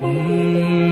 Mm-hmm.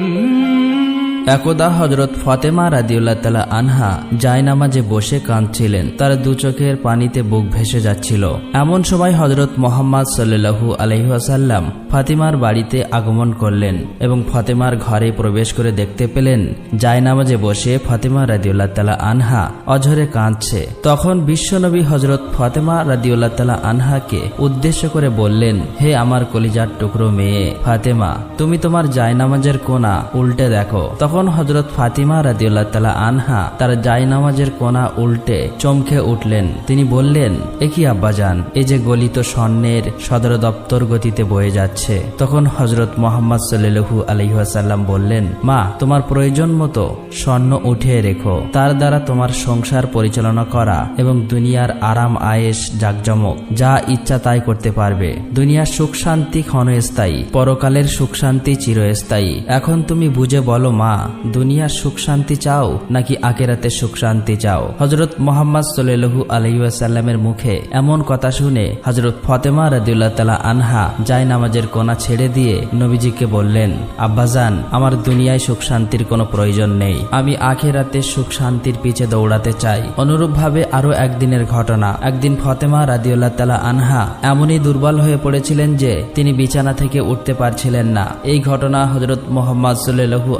একদা হজরত ফতেমা রাদিউল্লাহ তালা আনহা জায়নামাজে বসে কাঁদছিলেন। তার দু চোখের পানিতে বুক ভেসে যাচ্ছিল। এমন সময় হজরত মোহাম্মদ সাল্লু আলহিহাসাল্লাম ফাতিমার বাড়িতে আগমন করলেন এবং ফতেমার ঘরে প্রবেশ করে দেখতে পেলেন, জায়নামাজে বসে ফাতিমা রাদিউল্লাহ তালা আনহা অঝরে কাঁদছে। তখন বিশ্বনবী হজরত ফতেমা রাদিউল্লাহ তালা আনহাকে উদ্দেশ্য করে বললেন, হে আমার কলিজার টুকরো মেয়ে ফাতেমা, তুমি তোমার জায়নামাজের কোনা উল্টে দেখো। তখন হজরত ফাতিমা রাদিউল্লাহ তালা আনহা তার জায়নামাজের কোনা উল্টে চমকে উঠলেন, তিনি বললেন, এ কি আব্বাজান, এ যে গলিত স্বর্ণের সদর দপ্তর গতিতে বয়ে যাচ্ছে? তখন হজরত মোহাম্মদ সাল্লু আলহিহাসাল্লাম বললেন, মা, তোমার প্রয়োজন মতো স্বর্ণ উঠিয়ে রেখো। তার দ্বারা তোমার সংসার পরিচালনা করা এবং দুনিয়ার আরাম আয়েস জাকজমক, যা ইচ্ছা তাই করতে পারবে। দুনিয়ার সুখ শান্তি ক্ষণস্থায়ী, পরকালের সুখ শান্তি চিরস্থায়ী। এখন তুমি বুঝে বলো, মা দুনিয়ার সুখ শান্তি চাও নাকি আকেরাতে সুখ শান্তি চাও? হজরত মোহাম্মদ সাল্লু আলহিউসাল্লামের মুখে এমন কথা শুনে হজরত ফতেমা রাদিউল্লাহ তালা আনহা যাই নামাজের কোনা ছেড়ে দিয়ে নবীজিকে বললেন আব্বাজান আমার দুনিয়ায় সুখ শান্তির কোনো প্রয়োজন নেই। আমি আখেরাতে সুখ শান্তির পিছে দৌড়াতে চাই। অনুরূপভাবে আরও একদিনের ঘটনা। একদিন ফতেমা রাদিউল্লাহ তালা আনহা এমনই দুর্বল হয়ে পড়েছিলেন যে তিনি বিছানা থেকে উঠতে পারছিলেন না। এই ঘটনা হজরত মোহাম্মদ সাল্লু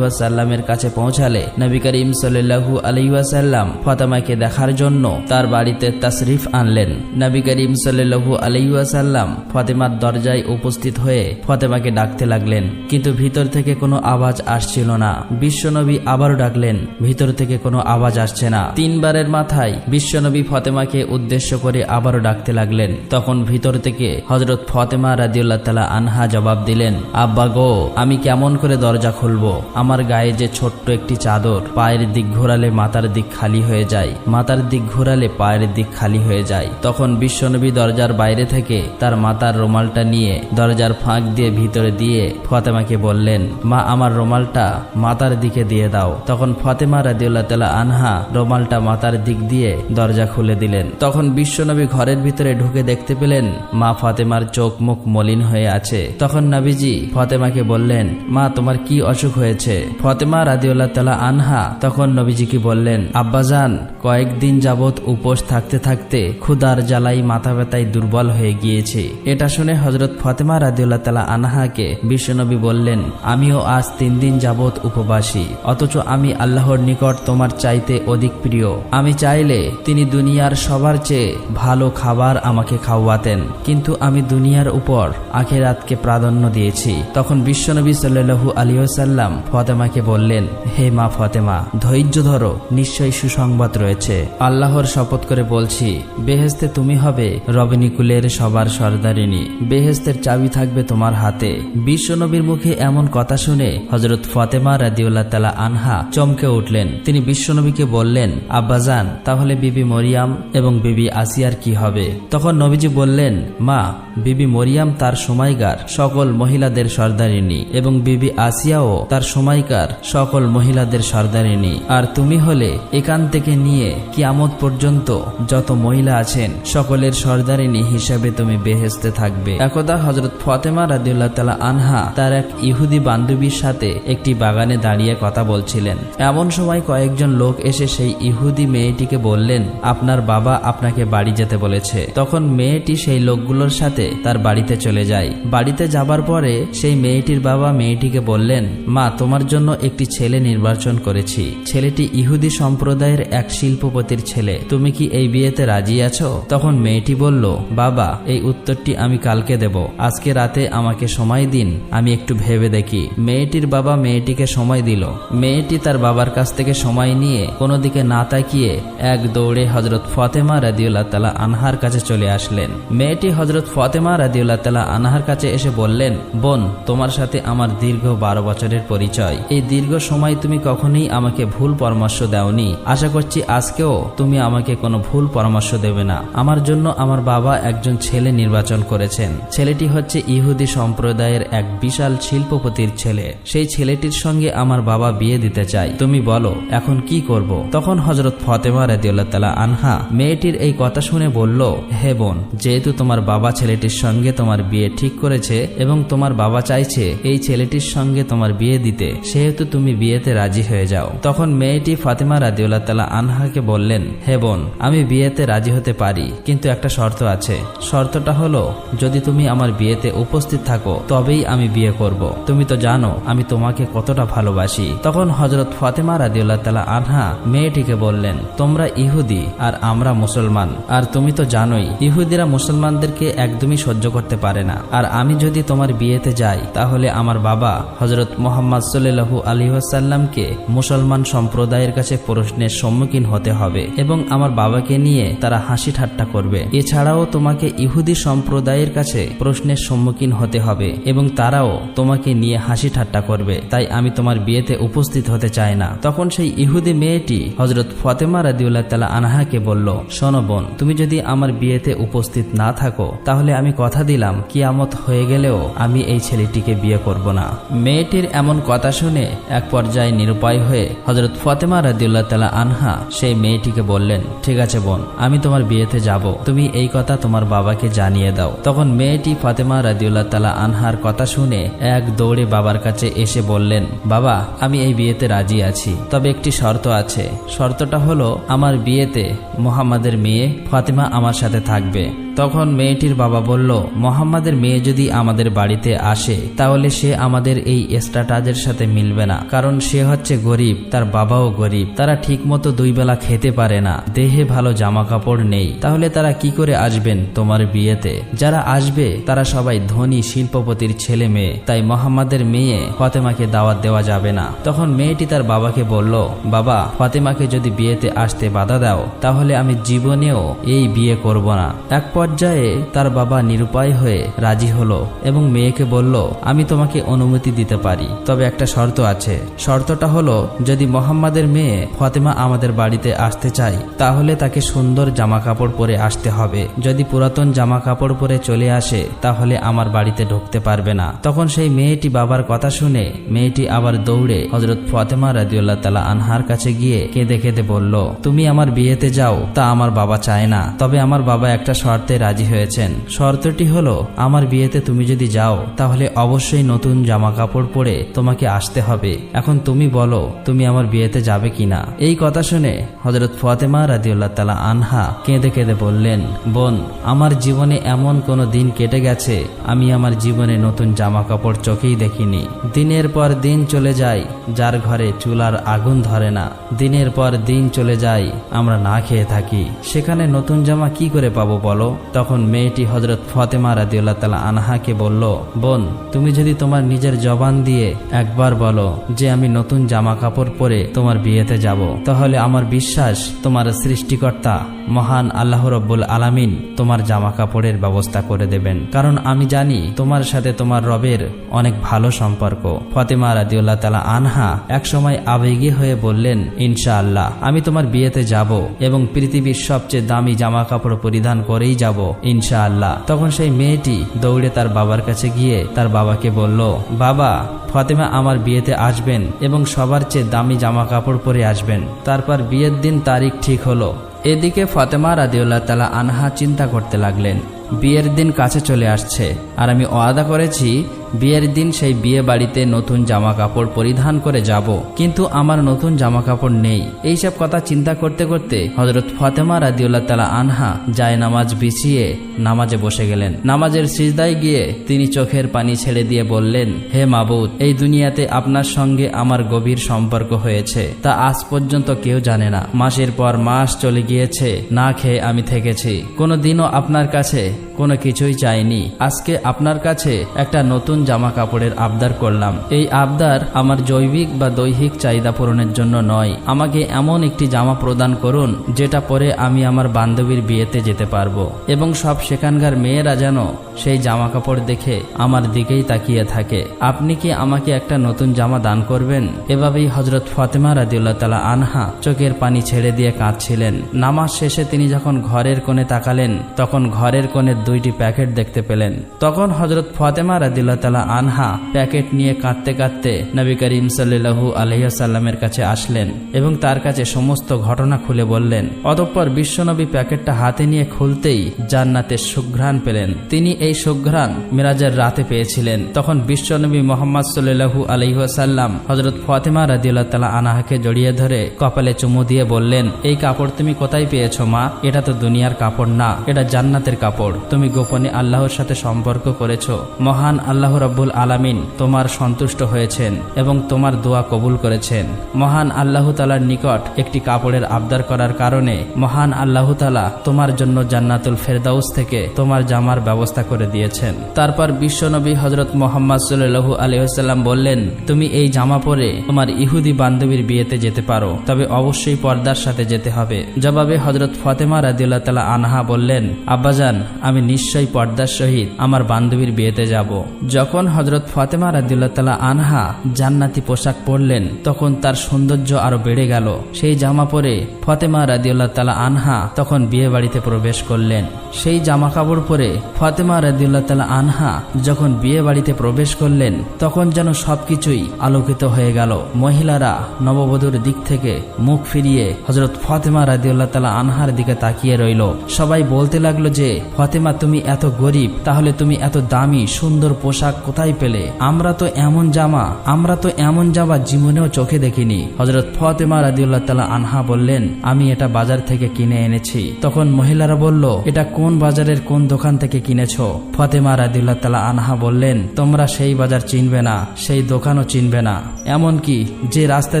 আলহিহাসাল্লামের কাছে পৌঁছালে নবী করিম সাল্লু আলহিহাসাল্লাম ফতেমাকে দেখার জন্য তার বাড়িতে তাশরিফ আনলেন। নবী করিম সাল্লু আলহিহাসাল্লাম ফতেমার দরজায় উপস্থিত হয়ে ফতেমাকে ডাকতে লাগলেন, কিন্তু ভিতর থেকে কোনো আওয়াজ আসছিল না। বিশ্বনবী আবারও ডাকলেন, ভিতর থেকে কোনো আওয়াজ আসছে না। তিনবারের মাথায় বিশ্বনবী ফতেমাকে উদ্দেশ্য করে আবারও ডাকতে লাগলেন। তখন ভিতর থেকে হজরত ফতেমা রাদিউল্লাহ তালা আনহা জবাব দিলেন, আব্বা গো, আমি কেমন করে দরজা খুলবো? আমার গায়ে যে ছোট্ট একটি চাদর, পায়ের দিক ঘোরালে মাথার দিক খালি হয়ে যায়। মাথার দিক ঘোরালে পায়ের দিক খালি হয়ে যায়। তখন বিশ্বনবী দরজার বাইরে থেকে তার মাথার রুমালটা নিয়ে দরজার ফাঁক দিয়ে ভিতরে দিয়ে ফতেমাকে বললেন, মা, আমার রুমালটা মাথার দিকে দিয়ে দাও। তখন ফতেমা রাদিউল্লাহ আনহা রুমালটা মাথার দিক দিয়ে দরজা খুলে দিলেন। তখন বিশ্বনবী ঘরের ভিতরে ঢুকে দেখতে পেলেন, মা ফাতেমার চোখ মুখ মলিন হয়ে আছে। তখন নবীজি ফতেমাকে বললেন, মা, তোমার কি অসুখ হয়েছে? ফতেমা রাদিউল্লাহ তালা আনহা তখন নবীজিকে বললেন, আব্বাজান, কয়েকদিন যাবৎ উপোস থাকতে থাকতে ক্ষুদার জ্বালাই মাথা ব্যথায় দুর্বল হয়ে গিয়েছে। এটা শুনে হজরত ফতেমা রাদিউল্লাহ তালা আনহাকে বিশ্বনবী বললেন, আমিও আজ তিন দিন যাবৎ উপবাসী, অথচ আমি আল্লাহর নিকট তোমার চাইতে অধিক প্রিয়। আমি চাইলে তিনি দুনিয়ার সবার চেয়ে ভালো খাবার আমাকে খাওয়াতেন, কিন্তু আমি দুনিয়ার উপর আখেরাতকে প্রাধান্য দিয়েছি। তখন বিশ্বনবী সাল্লু আলিয়াল্লাম ফতেমাকে বললেন, হে মা ফতেমা, ধৈর্য ধরো, নিশ্চয়ই সুসংবাদ রয়েছে। আল্লাহর শপথ করে বলছি বেহেস্তে তুমি হবে রবিনিকুলের সবার সর্দারিনী। বেহেস্তের চাবি থাকবে তোমার হাতে। বিশ্বনবীর মুখে এমন কথা শুনে হজরত ফতেমা রাদিউল্লাহ তালা আনহা চমকে উঠলেন। তিনি বিশ্বনবীকে বললেন আব্বাজান তাহলে বিবি মরিয়াম এবং বিবি আসিয়ার কি হবে? তখন নবীজি বললেন, মা, বিবি মরিয়াম তার সময়কার সকল মহিলাদের সর্দারিনী এবং বিবি আসিয়াও তার সময়কার সকল মহিলাদের সর্দারিনী। আর তুমি হলে এখান থেকে নিয়ে কিয়ামত পর্যন্ত যত মহিলা আছেন, সকলের সর্দারিনী হিসাবে তুমি বেহেস্তে থাকবে। একদা হজরত ফতেমা রাদিউল্লাহ তালা আনহা তার এক ইহুদি বান্ধবীর সাথে একটি বাগানে দাঁড়িয়ে কথা বলছিলেন। এমন সময় কয়েকজন লোক এসে সেই ইহুদি মেয়েটিকে বললেন, আপনার বাবা আপনাকে বাড়ি যেতে বলেছে। তখন মেয়েটি সেই লোকগুলোর সাথে তার বাড়িতে চলে যায়। বাড়িতে যাবার পরে সেই মেয়েটির বাবা মেয়েটিকে বললেন, মা, তোমার জন্য একটি ছেলে নির্বাচন করেছি। ছেলেটি ইহুদি সম্প্রদায়ের এক শিল্পপতির ছেলে। তুমি কি এই বিয়েতে রাজি আছো? তখন মেয়েটি বলল, বাবা, এই উত্তরটি আমি কালকে দেব। আজকে রাতে আমাকে সময় দিন, আমি একটু ভেবে দেখি। মেয়েটির বাবা মেয়েটিকে সময় দিল। মেয়েটি তার বাবার কাছ থেকে সময় নিয়ে কোনো দিকে না তাকিয়ে এক দৌড়ে হজরত ফতেমা রাদিউল্লাহ তালা আনহার কাছে চলে আসলেন। মেয়েটি হজরত ফতেমা রাদিউল্লাহ তালা আনহার কাছে এসে বললেন, বোন, তোমার সাথে আমার দীর্ঘ বারো বছরের পরিচয়। এই দীর্ঘ সময় তুমি কখনোই আমাকে ভুল পরামর্শ দাওনি। আশা করছি আজকেও তুমি আমাকে কোনো ভুল পরামর্শ দেবে না। আমার জন্য আমার বাবা একজন ছেলে নির্বাচন করেছেন। ছেলেটি হচ্ছে ইহুদি সম্প্রদায়ের এক বিশাল শিল্পপতির ছেলে। সেই ছেলেটির সঙ্গে আমার বাবা বিয়ে দিতে চাই তুমি বলো, এখন কি করব? তখন হজরত ফতেমা রাদিউল্লাহ তালা আনহা মেয়েটির এই কথা শুনে বলল, হে বোন, যেহেতু তোমার বাবা ছেলেটির সঙ্গে তোমার বিয়ে ঠিক করেছে এবং তোমার বাবা চাইছে এই ছেলেটির সঙ্গে তোমার বিয়ে দিতে সেহেতু তুমি বিয়েতে রাজি হয়ে যাও, তখন মেয়েটি ফাতেমা রাদিউল্লাহ তালা আনহাকে বললেন, হে বোন, আমি বিয়েতে রাজি হতে পারি, কিন্তু একটা শর্ত আছে। শর্তটা হলো, যদি তুমি আমার বিয়েতে উপস্থিত থাকো, তবেই আমি বিয়ে করব। তুমি তো জানো, আমি তোমাকে কতটা ভালোবাসি। তখন হজরত ফাতেমা রাদিউল্লাহ তালা আনহা মেয়েটিকে বললেন, তোমরা ইহুদি আর আমরা মুসলমান, আর তুমি তো জানোই, ইহুদিরা মুসলমানদেরকে একদমই সহ্য করতে পারে না। আর আমি যদি তোমার বিয়েতে যাই, তাহলে আমার বাবা হজরত মোহাম্মদ সাল্লু আলিহাসাল্লামকে মুসলমান সম্প্রদায়ের কাছে প্রশ্নের সম্মুখীন হতে হবে এবং আমার বাবাকে নিয়ে তারা হাসি ঠাট্টা করবে। এছাড়াও তোমাকে ইহুদি সম্প্রদায়ের কাছে প্রশ্নের সম্মুখীন হতে হবে এবং তারাও তোমাকে নিয়ে হাসি ঠাট্টা করবে। তাই আমি তোমার বিয়েতে উপস্থিত হতে চাই না। তখন সেই ইহুদি মেয়েটি হজরত ফতেমা রাদিউল্লাহ তালা আনহাকে বলল, শোনো বোন, তুমি যদি আমার বিয়েতে উপস্থিত না থাকো, তাহলে আমি কথা দিলাম, কিয়ামত হয়ে গেলেও আমি এই ছেলেটিকে বিয়ে করব না। মেয়েটির এমন কথা শুনে এক পর্যায়ে নিরুপায় হয়ে হজরত ফাতেমা রাদিউল্লাহ তালা আনহা সেই মেয়েটিকে বললেন, ঠিক আছে বোন, আমি তোমার বিয়েতে যাব। তুমি এই কথা তোমার বাবাকে জানিয়ে দাও। তখন মেয়েটি ফাতেমা রাদিউল্লাহ তালা আনহার কথা শুনে এক দৌড়ে বাবার কাছে এসে বললেন, বাবা, আমি এই বিয়েতে রাজি আছি। তবে একটি শর্ত আছে। শর্তটা হলো, আমার বিয়েতে মোহাম্মদের মেয়ে ফাতেমা আমার সাথে থাকবে। তখন মেয়েটির বাবা বলল, মোহাম্মদের মেয়ে যদি আমাদের বাড়িতে আসে, তাহলে সে আমাদের এই স্ট্যাটাজের সাথে মিলবে না। কারণ সে হচ্ছে গরিব, তার বাবাও গরিব, তারা ঠিকমতো দুই বেলা খেতে পারে না, দেহে ভালো জামা কাপড় নেই। তাহলে তারা কি করে আসবেন তোমার বিয়েতে? যারা আসবে, তারা সবাই ধনী শিল্পপতির ছেলে মেয়ে, তাই মোহাম্মদের মেয়ে ফাতেমাকে দাওয়াত দেওয়া যাবে না। তখন মেয়েটি তার বাবাকে বলল, বাবা, ফাতেমাকে যদি বিয়েতে আসতে বাধা দাও, তাহলে আমি জীবনেও এই বিয়ে করব না। এক পর্যায়ে তার বাবা নিরুপায় হয়ে রাজি হলো এবং মেয়েকে বলল, আমি তোমাকে অনুমতি দিতে পারি, তবে একটা শর্ত আছে। শর্তটা হলো, যদি মোহাম্মদের মেয়ে ফাতেমা আমাদের বাড়িতে আসতে চায়, তাহলে তাকে সুন্দর জামা কাপড় পরে আসতে হবে। যদি পুরাতন জামা কাপড় পরে চলে আসে, তাহলে আমার বাড়িতে ঢুকতে পারবে না। তখন সেই মেয়েটি বাবার কথা শুনে মেয়েটি আবার দৌড়ে হজরত ফাতেমা রাজিউল্লাহ তালা আনহার কাছে গিয়ে কেঁদে কেঁদে বলল, তুমি আমার বিয়েতে যাও, তা আমার বাবা চায় না। তবে আমার বাবা একটা শর্তে রাজি হয়েছেন। শর্তটি হলো, আমার বিয়েতে তুমি যদি যাও, তাহলে অবশ্যই নতুন জামা কাপড় পরে তোমাকে আসতে হবে। এখন তুমি বলো, তুমি আমার বিয়েতে যাবে কিনা? এই কথা শুনে হজরত ফাতেমা রাদিউল্লাহ তালা আনহা কেঁদে কেঁদে বললেন, বোন, আমার জীবনে এমন কোনো দিন কেটে গেছে, আমি আমার জীবনে নতুন জামা কাপড় চোখেই দেখিনি। দিনের পর দিন চলে যায় যার ঘরে চুলার আগুন ধরে না। দিনের পর দিন চলে যায় আমরা না খেয়ে থাকি। সেখানে নতুন জামা কি করে পাবো বলো? তখন মেয়েটি হজরত ফতেমা রাদিউল্লাহ তালা আনহাকে বলল, বোন, তুমি যদি তোমার নিজের জবান দিয়ে একবার বলো যে আমি নতুন জামা কাপড় পরে তোমার বিয়েতে যাব, তাহলে আমার বিশ্বাস তোমার সৃষ্টিকর্তা মহান আল্লাহ রব্বুল আলামিন তোমার জামা কাপড়ের ব্যবস্থা করে দেবেন। কারণ আমি জানি তোমার সাথে তোমার রবের অনেক ভালো সম্পর্ক। ফতেমা রাদিউল্লাহ তালা আনহা একসময় আবেগী হয়ে বললেন ইনশা আল্লাহ আমি তোমার বিয়েতে যাব এবং পৃথিবীর সবচেয়ে দামি জামা কাপড় পরিধান করেই যাব ইনশা আল্লাহ তখন সেই মেয়েটি দৌড়ে তার বাবার কাছে গিয়ে তার বাবাকে বলল, বাবা, ফাতেমা আমার বিয়েতে আসবেন এবং সবার চেয়ে দামি জামা কাপড় পরে আসবেন। তারপর বিয়ের দিন তারিখ ঠিক হলো। এদিকে ফাতেমা রাদিউল্লাহ তালা আনহা চিন্তা করতে লাগলেন বিয়ের দিন কাছে চলে আসছে। আর আমি ওয়াদা করেছি, বিয়ের দিন সেই বিয়ে বাড়িতে নতুন জামা কাপড় পরিধান করে যাব। কিন্তু আমার নতুন জামা কাপড় নেই। এইসব কথা চিন্তা করতে করতে হজরত ফাতেমা রাদিউল্লাহ তালা আনহা যায় নামাজ বিছিয়ে নামাজে বসে গেলেন। নামাজের সিজদায় গিয়ে তিনি চোখের পানি ছেড়ে দিয়ে বললেন, হে মাবুদ, এই দুনিয়াতে আপনার সঙ্গে আমার গভীর সম্পর্ক হয়েছে। তা আজ পর্যন্ত কেউ জানে না। মাসের পর মাস চলে গিয়েছে। না খেয়ে আমি থেকেছি। কোনো দিনও আপনার কাছে কোনো কিছুই চাইনি। আজকে আপনার কাছে একটা নতুন জামা কাপড়ের আবদার করলাম। এই আবদার আমার জৈবিক বা দৈহিক চাহিদা পূরণের জন্য নয়। আমাকে এমন একটি জামা প্রদান করুন, যেটা পরে আমি আমার বান্ধবীর বিয়েতে যেতে পারব। এবং সব সেখানকার মেয়েরা যেন সেই জামা কাপড় দেখে আমার দিকেই তাকিয়ে থাকে। আপনি কি আমাকে একটা নতুন জামা দান করবেন? এভাবেই হজরত ফাতেমা রাদিউল্লাহ তালা আনহা চোখের পানি ছেড়ে দিয়ে কাঁদছিলেন। নামাজ শেষে তিনি যখন ঘরের কোণে তাকালেন, তখন ঘরের কোণের দুইটি প্যাকেট দেখতে পেলেন। তখন হজরত ফাতেমা রাদিউল্লাহ তালা আনহা প্যাকেট নিয়ে কাঁদতে কাঁদতে নবী করিম সাল্লু আলহিসাল্লামের কাছে আসলেন এবং তার কাছে সমস্ত ঘটনা খুলে বললেন। অতঃপর বিশ্বনবী প্যাকেটটা হাতে নিয়ে খুলতেই জান্নাতের সুঘ্রাণ পেলেন। তিনি এই সুঘ্রাণ মিরাজের রাতে পেয়েছিলেন। তখন বিশ্বনবী মোহাম্মদ সাল্লু আলহিহাসাল্লাম হজরত ফাতেমা রাদিউল্লাহ তালা আনাহাকে জড়িয়ে ধরে কপালে চুমু দিয়ে বললেন, এই কাপড় তুমি কোথায় পেয়েছ মা? এটা তো দুনিয়ার কাপড় না, এটা জান্নাতের কাপড়। তুমি গোপনে আল্লাহর সাথে সম্পর্ক করেছ। মহান আল্লাহ রব্বুল আলামিন তোমার সন্তুষ্ট হয়েছেন এবং তোমার দোয়া কবুল করেছেন। মহান আল্লাহ তালার নিকট একটি কাপড়ের আবদার করার কারণে মহান আল্লাহ তালা তোমার জন্য জান্নাতুল ফেরদাউস থেকে তোমার জামার ব্যবস্থা করে দিয়েছেন। তারপর বিশ্বনবী হজরত মোহাম্মদ সাল্লু আলহিহাল্লাম বললেন, তুমি এই জামা পরে তোমার ইহুদি বান্ধবীর বিয়েতে যেতে পারো, তবে অবশ্যই পর্দার সাথে যেতে হবে। জবাবে হজরত ফতেমা রাদিউল্লাহ তালা আনহা বললেন, আব্বাজান, আমি নিশ্চয়ই পর্দার সহিত আমার বান্ধবীর বিয়েতে যাব। যখন হজরত ফতেমা রাদিউল্লাহ আনহা জান্নাতি পোশাক পরলেন, তখন তার সৌন্দর্য আরও বেড়ে গেল। সেই জামা পরে ফতেমা রাদিউল্লাহ তালা আনহা তখন বিয়ে বাড়িতে প্রবেশ করলেন। সেই জামা কাপড় পরে ফতেমা রাদিউল্লাহ তালা আনহা যখন বিয়ে বাড়িতে প্রবেশ করলেন, তখন যেন সবকিছুই আলোকিত হয়ে গেল। মহিলারা নববধূর দিক থেকে মুখ ফিরিয়ে হজরত ফতেমা রাদিউল্লাহ তালা আনহার দিকে তাকিয়ে রইল। সবাই বলতে লাগল যে, ফতেমা তুমি এত গরিব, তাহলে তুমি এত দামি, সুন্দর পোশাক কোথায় পেলে? আমরা তো এমন জামা, আমরা তো এমন জামা জীবনেও চোখে দেখিনি। হজরত ফতেমা রাদিউল্লাহ তালা আনহা বললেন, আমি এটা বাজার থেকে কিনে এনেছি। তখন মহিলারা বলল, এটা কোন বাজারের কোন দোকান থেকে কিনেছো? ফতেমা রাদিউল্লাহ তালা আনহা বললেন, তোমরা সেই বাজার চিনবে না, সেই দোকানও চিনবে না। এমনকি যে রাস্তা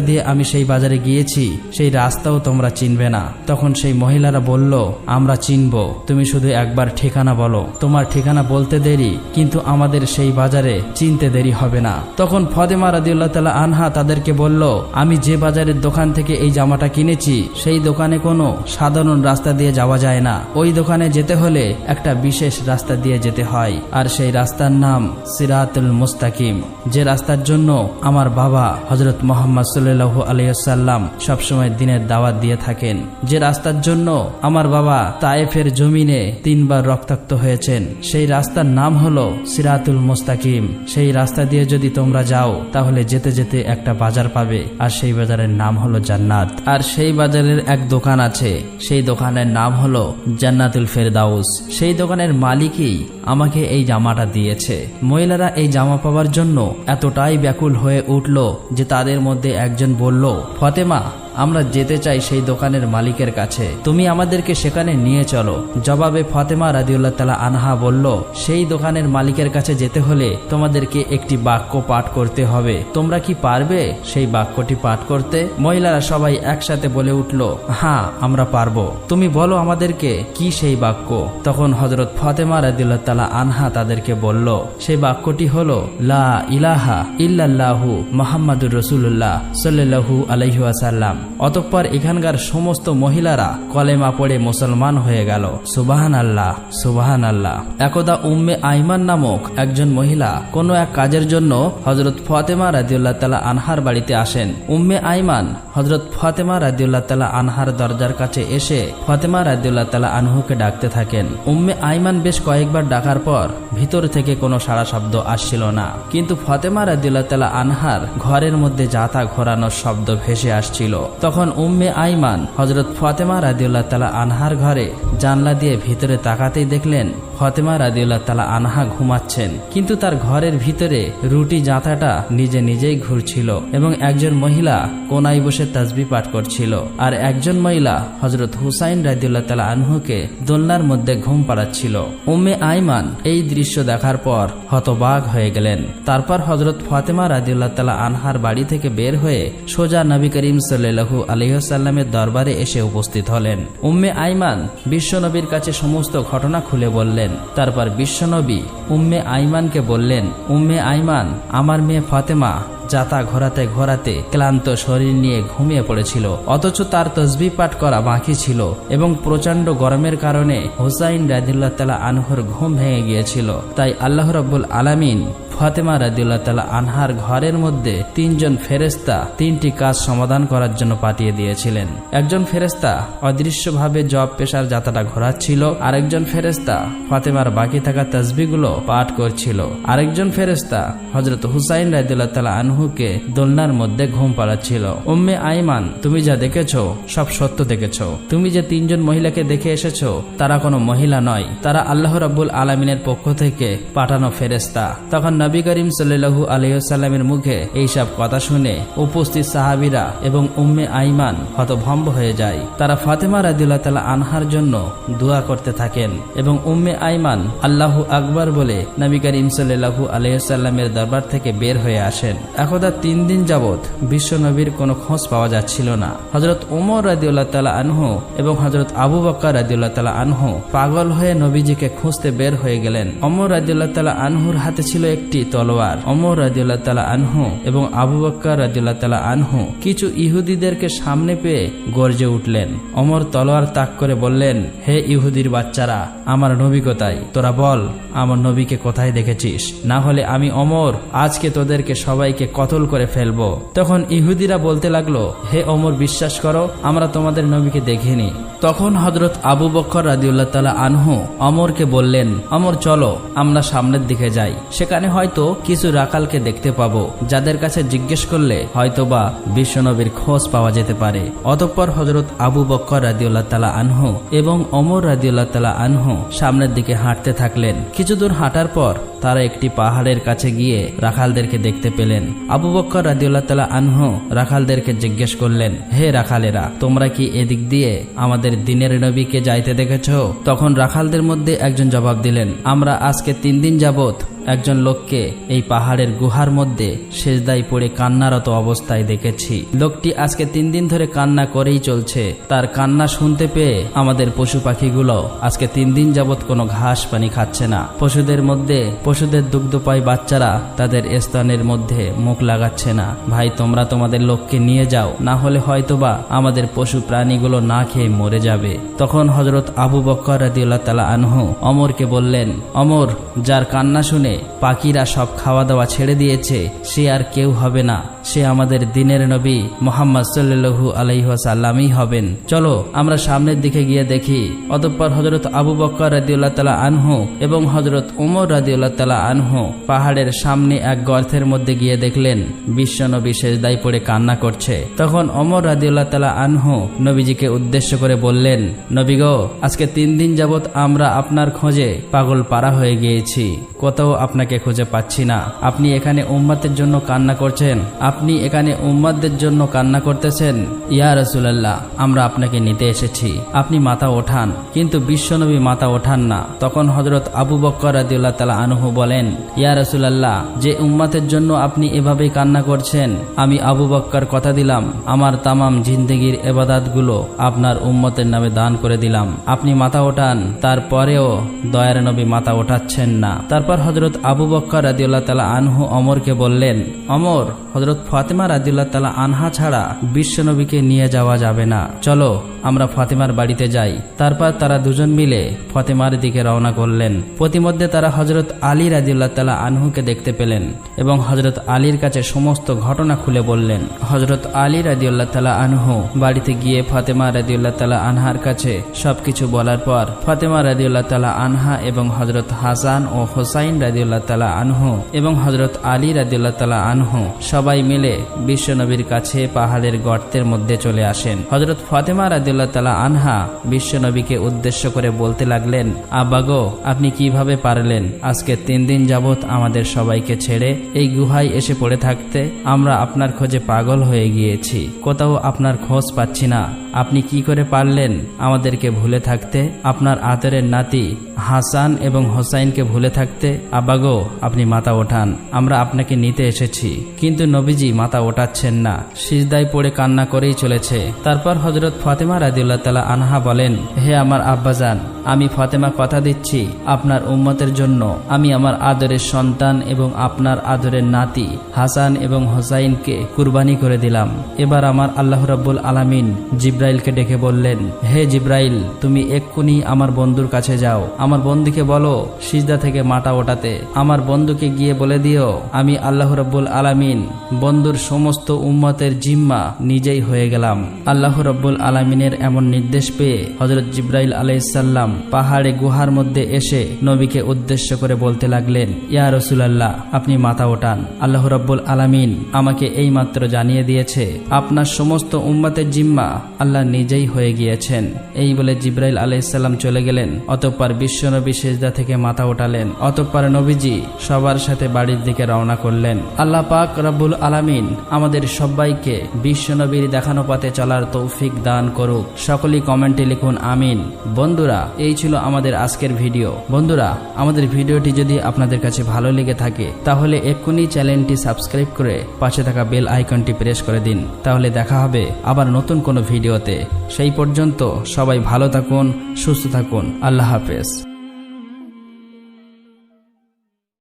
দিয়ে আমি সেই বাজারে গিয়েছি, সেই রাস্তাও তোমরা চিনবে না। তখন সেই মহিলারা বলল, আমরা চিনব, তুমি শুধু একবার ঠিকানা বলো। তোমার ঠিকানা বলতে দেরি, কিন্তু আমাদের সেই বাজারে চিনতে দেরি হবে না। তখন ফতেমা রাদিউল্লাহ তালা আনহা তাদেরকে বলল, আমি যে বাজারের দোকান থেকে এই জামাটা কিনেছি, সেই দোকানে কোনো সাধারণ রাস্তা দিয়ে যাওয়া যায় না। ওই দোকানে যেতে হলে একটা বিশেষ রাস্তা দিয়ে যেতে হয়, আর সেই রাস্তার নাম সিরাতুল মুস্তাকিম। যে রাস্তার জন্য আমার বাবা হজরত মোহাম্মদ সাল্লু আলিয়াল্লাম সবসময় দিনের দাওয়াত দিয়ে থাকেন। যে রাস্তার জন্য আমার বাবা তায়েফের জমিনে তিনবার রক্তাক্ত হয়েছেন। সেই রাস্তার নাম হলো সিরাতুল মোস্তাকিম। সেই রাস্তা দিয়ে যদি তোমরা যাও, তাহলে যেতে যেতে একটা বাজার পাবে, আর সেই বাজারের নাম হলো জান্নাত। আর সেই বাজারের এক দোকান আছে, সেই দোকানের নাম হলো জান্নাতুল ফেরদাউস। সেই দোকানের মালিকই আমাকে এই জামাটা দিয়েছে। মহিলারা এই জামা পাওয়ার জন্য এতটাই ব্যাকুল হয়ে উঠল যে তাদের মধ্যে একজন বলল, ফতেমা আমরা যেতে চাই সেই দোকানের মালিকের কাছে। তুমি আমাদেরকে সেখানে নিয়ে চলো। জবাবে ফতেমা রাদিউল্লাহ তালা আনহা বলল, সেই দোকানের মালিকের কাছে যেতে হলে তোমাদেরকে একটি বাক্য পাঠ করতে হবে। তোমরা কি পারবে সেই বাক্যটি পাঠ করতে? মহিলারা সবাই একসাথে বলে উঠল হ্যাঁ আমরা পারব। তুমি বলো আমাদেরকে কি সেই বাক্য? তখন হজরত ফতেমা রাদিউল্লাহ তালা আনহা তাদেরকে বলল, সেই বাক্যটি হলো, লা ইলাহা ইল্লাল্লাহু মোহাম্মদুর রসুল্লাহ সাল্লু আলহিহাসাল্লাম অতঃপর এখানকার সমস্ত মহিলারা কলেমা পড়ে মুসলমান হয়ে গেল। সুবাহান আল্লাহ সুবাহান আল্লাহ একদা উম্মে আইমান নামক একজন মহিলা কোনো এক কাজের জন্য হজরত ফতেমা রাজিউল্লাহ তালা আনহার বাড়িতে আসেন। উম্মে আইমান হজরত ফতেমা রাজিউল্লাহ তালা আনহার দরজার কাছে এসে ফতেমা রাজিউল্লাহ তালা আনহুকে ডাকতে থাকেন। উম্মে আইমান বেশ কয়েকবার ডাকার পর ভিতর থেকে কোনো সাড়া শব্দ আসছিল না। কিন্তু ফতেমা রাজিউল্লাহ তালা আনহার ঘরের মধ্যে যাতা ঘোরানোর শব্দ ভেসে আসছিল। তখন উম্মে আইমান হজরত ফতেমা রাদিউল্লাহ তালা আনহার ঘরে জানলা দিয়ে ভিতরে তাকাতেই দেখলেন ফতেমা রাদিউল্লাহ তালা আনহা ঘুমাচ্ছেন। কিন্তু তার ঘরের ভিতরে রুটি জাঁতাটা নিজে নিজেই ঘুরছিল এবং একজন মহিলা কোনায় বসে তাজবি পাঠ করছিল। আর একজন মহিলা হজরত হুসাইন রাদিউল্লাহ তালা আনহুকে দোলনার মধ্যে ঘুম পাড়াচ্ছিল। উম্মে আইমান এই দৃশ্য দেখার পর হতবাগ হয়ে গেলেন। তারপর হজরত ফতেমা রাদিউল্লাহ তালা আনহার বাড়ি থেকে বের হয়ে সোজা নবী করিম সাল্লাহ সাল্লু আলহিহাসাল্লামের দরবারে এসে উপস্থিত হলেন। উম্মে আইমান বিশ্বনবীর কাছে সমস্ত ঘটনা খুলে বললেন। তারপর বিশ্বনবী উম্মে আইমানকে বললেন, উম্মে আইমান, আমার মেয়ে ফাতেমা যাতা ঘোরাতে ঘোরাতে ক্লান্ত শরীর নিয়ে ঘুমিয়ে পড়েছিল। অথচ তার তসবি পাঠ করা বাকি ছিল এবং প্রচণ্ড গরমের কারণে হুসাইন রাজিল্লাহ তালা আনহুর ঘুম ভেঙে গিয়েছিল। তাই আল্লাহ রব্বুল আলামিন ফাতেমা রাদিউল্লাহ তালা আনহার ঘরের মধ্যে তিনজন ফেরেস্তা তিনটি কাজ সমাধান করার জন্য পাঠিয়ে দিয়েছিলেন। একজন ফেরেস্তা অদৃশ্যভাবে জব পেশার যাত্রাটা ঘোরাচ্ছিল, আরেকজন ফেরেস্তা ফাতেমার বাকি থাকা তসবিগুলো পাঠ করছিল। আরেকজন ফেরেস্তা হজরত হুসাইন রাদিউল্লাহ তালা আনহুকে দোলনার মধ্যে ঘুম পাড়াচ্ছিল। উম্মে আইমান, তুমি যা দেখেছ, সব সত্য দেখেছ। তুমি যে তিনজন মহিলাকে দেখে এসেছ, তারা কোনো মহিলা নয়। তারা আল্লাহ রাব্বুল আলমিনের পক্ষ থেকে পাঠানো ফেরেস্তা তখন নবী করিম সাল্লু আলহিসাল্লামের মুখে এইসব কথা শুনে উপস্থিত সাহাবিরা এবং উম্মে আইমান হতভম্ব হয়ে যায়। তারা ফাতেমা রাদিউল্লাহ তালা আনহার জন্য দোয়া করতে থাকেন এবং উম্মে আইমান আল্লাহ আকবর বলে নবী করিম সাল্লু আলহিসাল্লামের দরবার থেকে বের হয়ে আসেন। একদা তিন দিন যাবৎ বিশ্ব নবীর কোনো খোঁজ পাওয়া যাচ্ছিল না। হজরত ওমর রাদিউল্লাহ তালা আনহু এবং হজরত আবু বক্কর রাদিউল্লাহ তালা আনহু পাগল হয়ে নবীজিকে খুঁজতে বের হয়ে গেলেন। অমর রাদিউল্লাহ তালা আনহুর হাতে ছিল একটি তলোয়ার। অমর রাদিউল্লাহ তালা আনহু এবং আবু বক্কর রাদিউল্লাহ তালা আনহু কিছু ইহুদিদেরকে সামনে পেয়ে গর্জে উঠলেন। অমর তলোয়ার তাক করে বললেন, হে ইহুদির বাচ্চারা, আমার নবী কোথায়? তোরা বল, আমার নবীকে কোথায় দেখেছিস? না হলে আমি অমর আজকে তোদেরকে সবাইকে কতল করে ফেলব। তখন ইহুদিরা বলতে লাগল, হে অমর, বিশ্বাস করো, আমরা তোমাদের নবীকে দেখিনি। তখন হজরত আবু বক্কর রাদিউল্লাহ তালা আনহু অমরকে বললেন, অমর, চলো, আমরা সামনের দিকে যাই। সেখানে হয়তো কিছু রাকালকে দেখতে পাবো, যাদের কাছে জিজ্ঞেস করলে হয়তোবা বিশ্বনবীর খোঁজ পাওয়া যেতে পারে। অতঃপর হজরত আবু বক্কর রাদিউল্লাহ তালা আনহু এবং অমর রাদিউল্লাহ তালা আনহু সামনের দিকে হাঁটতে থাকলেন। কিছু দূর হাঁটার পর তারা একটি পাহাড়ের কাছে গিয়ে রাখালদেরকে দেখতে পেলেন। আবু বক্কর রাজিউল্লাহ তালা আনহু রাখালদেরকে জিজ্ঞেস করলেন, হে রাখালেরা, তোমরা কি এদিক দিয়ে আমাদের দিনের নবীকে যাইতে দেখেছ? তখন রাখালদের মধ্যে একজন জবাব দিলেন, আমরা আজকে তিন দিন যাবত একজন লোককে এই পাহাড়ের গুহার মধ্যে সেজদাই পড়ে কান্নারত অবস্থায় দেখেছি। লোকটি আজকে তিন দিন ধরে কান্না করেই চলছে। তার কান্না শুনতে পেয়ে আমাদের পশু পাখিগুলো আজকে তিন দিন যাবত কোনো ঘাস পানি খাচ্ছে না। পশুদের মধ্যে, পশুদের দুগ্ধপাই বাচ্চারা তাদের স্তনের মধ্যে মুখ লাগাচ্ছে না। ভাই, তোমরা তোমাদের লোককে নিয়ে যাও, না হলে হয়তোবা আমাদের পশু প্রাণীগুলো না খেয়ে মরে যাবে। তখন হজরত আবু বক্কর রাদিউল্লাহ তালা আনহু অমরকে বললেন, অমর, যার কান্না শুনে পাখিরা সব খাওয়া দাওয়া ছেড়ে দিয়েছে, সে আর কেউ হবে না। সে আমাদের দিনের নবী মোহাম্মদ সাল্লু আলাইহাসাল্লামই হবেন। চলো, আমরা সামনের দিকে গিয়ে দেখি। অতঃপর হজরত আবু বক্কর রাদিউল্লাহ তালা আনহু এবং হজরত উমর রাদিউল্লাহ তালা আনহু পাহাড়ের সামনে এক গর্তের মধ্যে গিয়ে দেখলেন, বিশ্ব নবী সেজদাই পড়ে কান্না করছে। তখন অমর রাদিউল্লাহ তালা আনহু নবীজিকে উদ্দেশ্য করে বললেন, নবী গো, আজকে তিন দিন যাবত আমরা আপনার খোঁজে পাগল পাড়া হয়ে গিয়েছি। কোথাও আপনাকে খুঁজে পাচ্ছি না। আপনি এখানে উম্মাতের জন্য কান্না করছেন। আপনি এখানে উম্মাদদের জন্য কান্না করতেছেন। ইয়া রসুলাল্লাহ, আমরা আপনাকে নিতে এসেছি। আপনি মাথা ওঠান, কিন্তু বিশ্বনবী মাথা ওঠান না। তখন হজরত আবু বক্কর রাদিউল্লাহ তালা আনহু বলেন, ইয়া রসুলাল্লাহ, যে উম্মাতের জন্য আপনি এভাবেই কান্না করছেন, আমি আবু বক্কর কথা দিলাম, আমার তামাম জিন্দগির এবাদাতগুলো আপনার উম্মতের নামে দান করে দিলাম। আপনি মাথা ওঠান, তারপরেও দয়ার নবী মাথা ওঠাচ্ছেন না। তারপর হজরত আবু বক্কর রাদিউল্লাহ তালা আনহু অমরকে বললেন, অমর হজরত ফাতেমা রাদিউল্লাহ তালা আনহা ছাড়া বিশ্বনবীকে নিয়ে যাওয়া যাবে না। চলো, আমরা ফাতেমার বাড়িতে যাই। তারপর তারা দুজন মিলে ফাতেমার দিকে রওনা করলেন। প্রতিমধ্যে তারা হজরত আলী রাদিউল্লাহ তালা আনহুকে দেখতে পেলেন এবং হজরত আলীর কাছে সমস্ত ঘটনা খুলে বললেন। হজরত আলী রাদিউল্লাহ তালা আনহু বাড়িতে গিয়ে ফাতেমা রাদিউল্লাহ তালা আনহার কাছে সবকিছু বলার পর ফাতেমা রাদিউল্লাহ তালা আনহা এবং হজরত হাসান ও হোসাইন রাদিউল্লাহ তালা আনহু এবং হজরত আলী রাদিউল্লাহ তালা আনহু সবাই মিলে বিশ্বনবীর কাছে পাহাড়ের গর্তের মধ্যে চলে আসেন। হজরত ফাতেমা রাদিউল্লাহ তালা আনহা বিশ্বনবীকে উদ্দেশ্য করে বলতে লাগলেন আব্বাগো আপনি কীভাবে পারলেন? আজকে তিন দিন যাবত আমাদের সবাইকে ছেড়ে এই গুহায় এসে পড়ে থাকতে আমরা আপনার খোঁজে পাগল হয়ে গিয়েছি। কোথাও আপনার খোঁজ পাচ্ছি না। আপনি কি করে পারলেন আমাদেরকে ভুলে থাকতে? আপনার আতরের নাতি হাসান এবং হোসাইনকে ভুলে থাকতে? আবাগো, আপনি মাথা ওঠান, আমরা আপনাকে নিতে এসেছি। কিন্তু নবীজি মাথা ওঠাচ্ছেন না। সিজদায় পড়ে কান্না করেই চলেছে। তারপর হজরত ফাতেমা রাজিউল্লাহ তালা আনহা বলেন, হে আমার আব্বাজান আমি ফাতেমা কথা দিচ্ছি, আপনার উম্মতের জন্য। আমি আমার আদরের সন্তান এবং আপনার আদরের নাতি, হাসান এবং হোসাইনকে কুরবানি করে দিলাম। এবার আমার আল্লাহ রাব্বুল আলামিন জিব্রাইলকে ডেকে বললেন, হে জিব্রাইল, তুমি এক্ষুনি আমার বন্ধুর কাছে যাও। আমার বন্ধুকে বলো, সিজদা থেকে মাটা ওঠাতে। আমার বন্ধুকে গিয়ে বলে দিও, আমি আল্লাহ রাব্বুল আলামিন বন্ধুর সমস্ত উম্মতের জিম্মা নিজেই হয়ে গেলাম। আল্লাহ রাব্বুল আলামিনের এমন নির্দেশ পেয়ে হজরত জিব্রাইল আলাইসাল্লাম পাহাড়ে গুহার মধ্যে এসে নবীকে উদ্দেশ্য করে বলতে লাগলেন, ইয়া রসুলাল্লাহ, আপনি মাথা ওঠান। আল্লাহ রব্বুল আলামিন আমাকে এই মাত্র জানিয়ে দিয়েছে, আপনার সমস্ত উম্মতের জিম্মা আল্লাহ নিজেই হয়ে গিয়েছেন। এই বলে জিব্রাইল আলাইসাল্লাম চলে গেলেন, অতঃপর বিশ্বনবী সেজদা থেকে মাথা ওঠালেন, অতঃপর নবীজি সবার সাথে বাড়ির দিকে রওনা করলেন। আল্লাহ পাক রব্বুল আলামিন আমাদের সবাইকে বিশ্বনবীর দেখানো পথে চলার তৌফিক দান করুক। সকলেই কমেন্টে লিখুন, আমিন। বন্ধুরা এই ছিল আমাদের আজকের ভিডিও। বন্ধুরা, আমাদের ভিডিওটি যদি আপনাদের কাছে ভালো লেগে থাকে, তাহলে এক্ষুনি চ্যানেলটি সাবস্ক্রাইব করে পাশে থাকা বেল আইকনটি প্রেস করে দিন। তাহলে দেখা হবে আবার নতুন কোনো ভিডিওতে। সেই পর্যন্ত সবাই ভালো থাকুন, সুস্থ থাকুন। আল্লাহ হাফেজ।